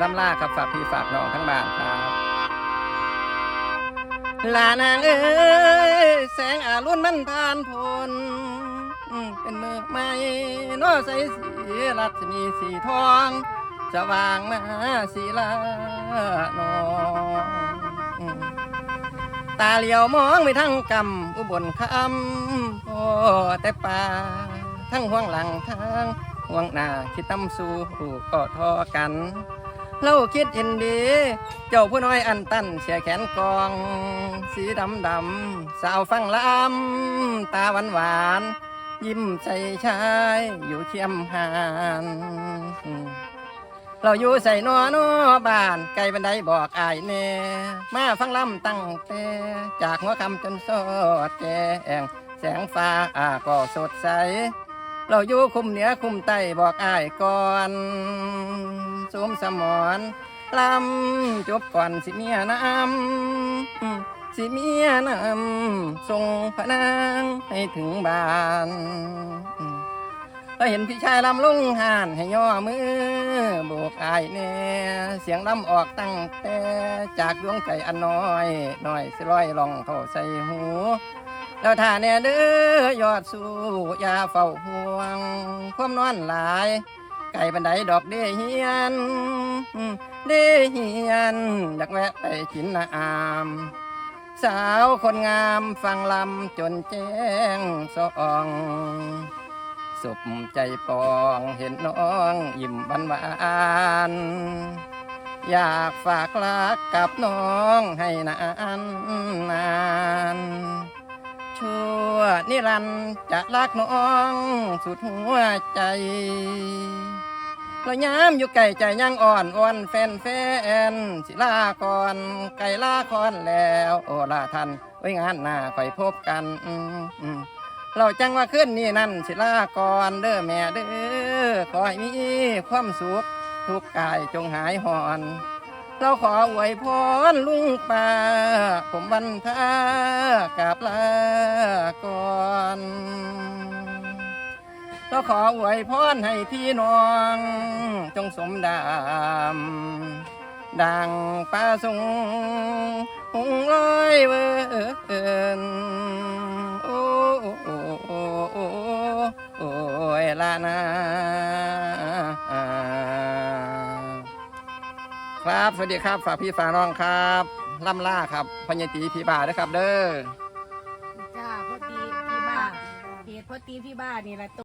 ล่ำล่าครับฝากพี่ฝากน้องทั้งบ้านครับลานางเอ้ยแสงอารุณมันผ่านพ้นเป็นมือไม้นอใสสีรัศมีสีทองสว่างมาสีลานองตาเหลียวมองไปทั้งกำอุบลคำโอ้แต่ป่าทั้งห่วงหลังทั้งห่วงหน้าคิดตำสู่ก็ทอกัน เราคิดเห็นดี เจ้าผู้น้อยอันตันเสียแขนกอง สีดำดำสาวฟังลำตาหวานหวาน ยิ้มใส่ชายอยู่เคียมหานเราอยู่ใส่นอนอบ้านไกลบันไดบอกอายแน่มาฟังลำตั้งแต่จากหัวคำจนสดแจงแสงฟ้าอาก็สดใส เราอยู่คุมเหนือคุมใต้บอกอายก่อนสวมสมอนลำจบก่อนสิเมียน้ำสิเมียน้ำส่งพระนางให้ถึงบ้านเราเห็นพี่ชายลำลุงหานให้ย่อมือโบกอายแน่เสียงลำออกตั้งแต่จากดวงใจอันน้อยน้อยสิร้อยลองเข้าใส่หู แล้วถ้าแน่เด้อยอดสู้อย่าเฝ้าห่วง ความนอนหลาย ไก่บันไดดอกเดียเฮียน เดียเฮียน อยากแวะไปกินน้ำสาวคนงามฟังลำจนแจ้งสองสุขใจปองเห็นน้องยิ้มบานหวานอยากฝากรักกับน้องให้นานนาน ชั่วนิรันดร์จะรักน้องสุดหัวใจเราย้ำอยู่ไก่ใจยังอ่อนอ่อนแฟนแฟนสิลาก่อนไก่ลาคอนแล้ว โอลาทันไว้งานหน้าคอยพบกันเราจังว่าขึ้นนี่นั่นสิลาก่อนเด้อแม่เด้อขอให้มีความสุขทุกกายจงหายหอน เราขออวยพรลุงป่าผมวันทากราบลา ก่อนเราขออวยพรให้พี่น้อง จงสมดาม ดังป้าสงหงลอยเวินโอ้โอ้โอ้โอ้โอ้ยลานาครับ สวัสดีครับ ฝากพี่ฝากน้องครับ ล่ำล่าครับพญตีพี่บาด้วยครับเด้อ เพราะตีพี่บ้านนี่แหละต